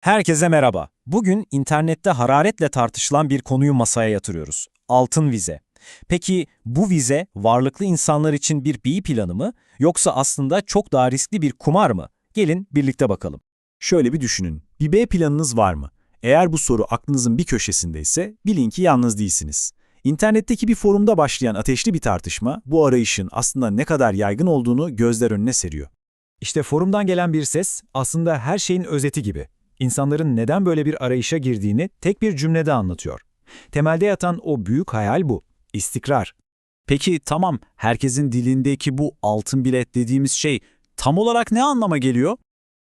Herkese merhaba. Bugün internette hararetle tartışılan bir konuyu masaya yatırıyoruz. Altın vize. Peki bu vize varlıklı insanlar için bir B planı mı yoksa aslında çok daha riskli bir kumar mı? Gelin birlikte bakalım. Şöyle bir düşünün. Bir B planınız var mı? Eğer bu soru aklınızın bir köşesindeyse bilin ki yalnız değilsiniz. İnternetteki bir forumda başlayan ateşli bir tartışma bu arayışın aslında ne kadar yaygın olduğunu gözler önüne seriyor. İşte forumdan gelen bir ses aslında her şeyin özeti gibi. İnsanların neden böyle bir arayışa girdiğini tek bir cümlede anlatıyor. Temelde yatan o büyük hayal bu. İstikrar. Peki tamam herkesin dilindeki bu altın bilet dediğimiz şey tam olarak ne anlama geliyor?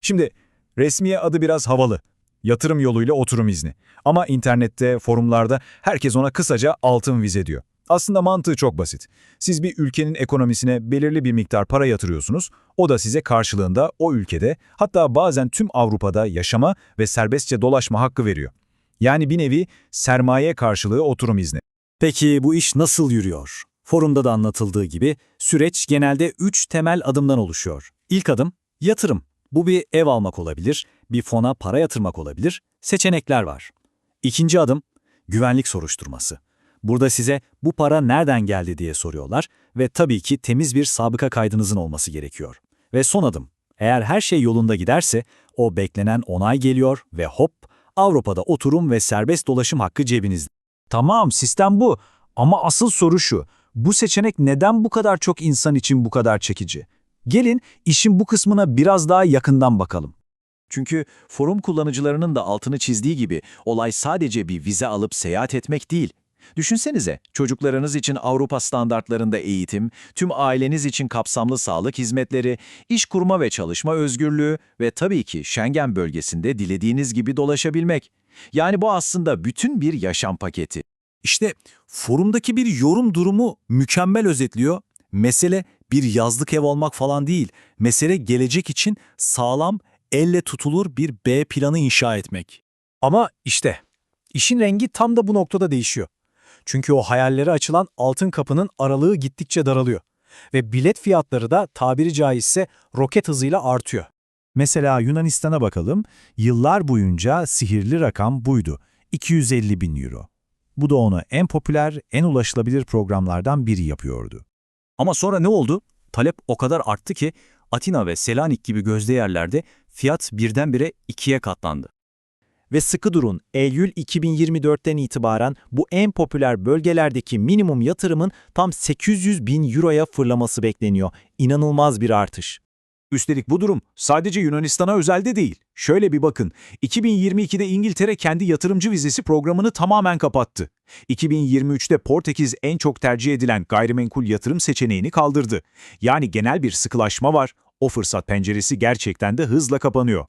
Şimdi resmiye adı biraz havalı. Yatırım yoluyla oturum izni. Ama internette, forumlarda herkes ona kısaca altın vize diyor. Aslında mantığı çok basit. Siz bir ülkenin ekonomisine belirli bir miktar para yatırıyorsunuz. O da size karşılığında o ülkede hatta bazen tüm Avrupa'da yaşama ve serbestçe dolaşma hakkı veriyor. Yani bir nevi sermaye karşılığı oturum izni. Peki bu iş nasıl yürüyor? Forumda da anlatıldığı gibi süreç genelde 3 temel adımdan oluşuyor. İlk adım yatırım. Bu bir ev almak olabilir, bir fona para yatırmak olabilir, seçenekler var. İkinci adım güvenlik soruşturması. Burada size bu para nereden geldi diye soruyorlar ve tabii ki temiz bir sabıka kaydınızın olması gerekiyor. Ve son adım, eğer her şey yolunda giderse o beklenen onay geliyor ve hop Avrupa'da oturum ve serbest dolaşım hakkı cebinizde. Tamam, sistem bu. Ama asıl soru şu. Bu seçenek neden bu kadar çok insan için bu kadar çekici? Gelin işin bu kısmına biraz daha yakından bakalım. Çünkü forum kullanıcılarının da altını çizdiği gibi olay sadece bir vize alıp seyahat etmek değil. Düşünsenize, çocuklarınız için Avrupa standartlarında eğitim, tüm aileniz için kapsamlı sağlık hizmetleri, iş kurma ve çalışma özgürlüğü ve tabii ki Schengen bölgesinde dilediğiniz gibi dolaşabilmek. Yani bu aslında bütün bir yaşam paketi. İşte forumdaki bir yorum durumu mükemmel özetliyor. Mesele bir yazlık ev olmak falan değil. Mesele gelecek için sağlam, elle tutulur bir B planı inşa etmek. Ama işte işin rengi tam da bu noktada değişiyor. Çünkü o hayallere açılan altın kapının aralığı gittikçe daralıyor. Ve bilet fiyatları da tabiri caizse roket hızıyla artıyor. Mesela Yunanistan'a bakalım. Yıllar boyunca sihirli rakam buydu. 250 bin euro. Bu da onu en popüler, en ulaşılabilir programlardan biri yapıyordu. Ama sonra ne oldu? Talep o kadar arttı ki Atina ve Selanik gibi gözde yerlerde fiyat birdenbire ikiye katlandı. Ve sıkı durun, Eylül 2024'ten itibaren bu en popüler bölgelerdeki minimum yatırımın tam 800 bin euroya fırlaması bekleniyor. İnanılmaz bir artış. Üstelik bu durum sadece Yunanistan'a özel de değil. Şöyle bir bakın, 2022'de İngiltere kendi yatırımcı vizesi programını tamamen kapattı. 2023'te Portekiz en çok tercih edilen gayrimenkul yatırım seçeneğini kaldırdı. Yani genel bir sıkılaşma var, o fırsat penceresi gerçekten de hızla kapanıyor.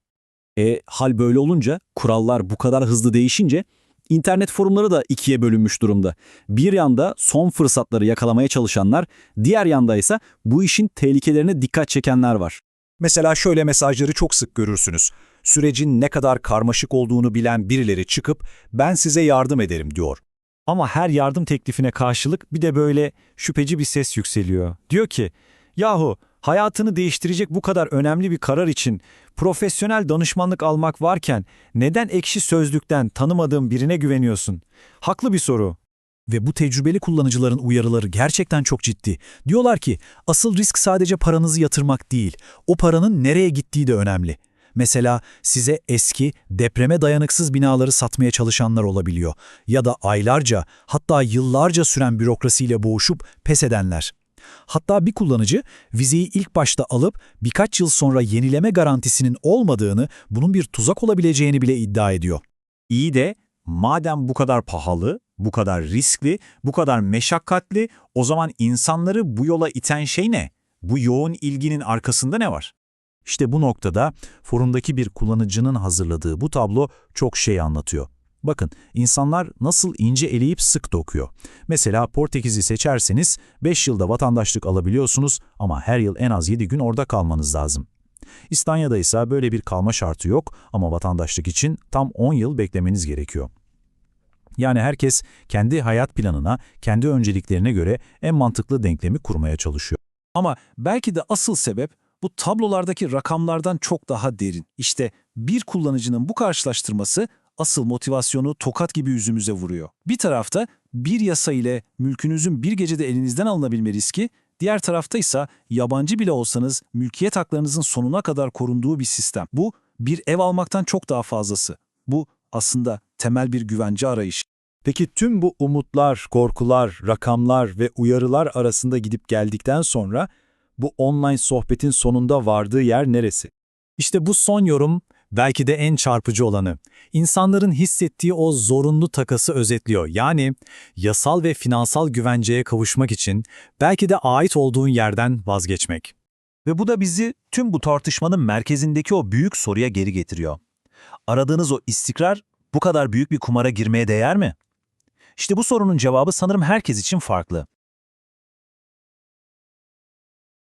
E hal böyle olunca, kurallar bu kadar hızlı değişince internet forumları da ikiye bölünmüş durumda. Bir yanda son fırsatları yakalamaya çalışanlar, diğer yanda ise bu işin tehlikelerine dikkat çekenler var. Mesela şöyle mesajları çok sık görürsünüz. Sürecin ne kadar karmaşık olduğunu bilen birileri çıkıp ben size yardım ederim diyor. Ama her yardım teklifine karşılık bir de böyle şüpheci bir ses yükseliyor. Diyor ki, yahu hayatını değiştirecek bu kadar önemli bir karar için profesyonel danışmanlık almak varken neden ekşi sözlükten tanımadığın birine güveniyorsun? Haklı bir soru. Ve bu tecrübeli kullanıcıların uyarıları gerçekten çok ciddi. Diyorlar ki asıl risk sadece paranızı yatırmak değil, o paranın nereye gittiği de önemli. Mesela size eski, depreme dayanıksız binaları satmaya çalışanlar olabiliyor ya da aylarca hatta yıllarca süren bürokrasiyle boğuşup pes edenler. Hatta bir kullanıcı vizeyi ilk başta alıp birkaç yıl sonra yenileme garantisinin olmadığını, bunun bir tuzak olabileceğini bile iddia ediyor. İyi de madem bu kadar pahalı, bu kadar riskli, bu kadar meşakkatli, o zaman insanları bu yola iten şey ne? Bu yoğun ilginin arkasında ne var? İşte bu noktada forumdaki bir kullanıcının hazırladığı bu tablo çok şey anlatıyor. Bakın insanlar nasıl ince eleyip sık dokuyor. Mesela Portekiz'i seçerseniz 5 yılda vatandaşlık alabiliyorsunuz ama her yıl en az 7 gün orada kalmanız lazım. İspanya'da ise böyle bir kalma şartı yok ama vatandaşlık için tam 10 yıl beklemeniz gerekiyor. Yani herkes kendi hayat planına, kendi önceliklerine göre en mantıklı denklemi kurmaya çalışıyor. Ama belki de asıl sebep bu tablolardaki rakamlardan çok daha derin. İşte bir kullanıcının bu karşılaştırması asıl motivasyonu tokat gibi yüzümüze vuruyor. Bir tarafta bir yasa ile mülkünüzün bir gecede elinizden alınabilme riski, diğer tarafta ise yabancı bile olsanız mülkiyet haklarınızın sonuna kadar korunduğu bir sistem. Bu bir ev almaktan çok daha fazlası. Bu aslında temel bir güvence arayışı. Peki tüm bu umutlar, korkular, rakamlar ve uyarılar arasında gidip geldikten sonra bu online sohbetin sonunda vardığı yer neresi? İşte bu son yorum belki de en çarpıcı olanı. İnsanların hissettiği o zorunlu takası özetliyor. Yani yasal ve finansal güvenceye kavuşmak için belki de ait olduğun yerden vazgeçmek. Ve bu da bizi tüm bu tartışmanın merkezindeki o büyük soruya geri getiriyor. Aradığınız o istikrar bu kadar büyük bir kumara girmeye değer mi? İşte bu sorunun cevabı sanırım herkes için farklı.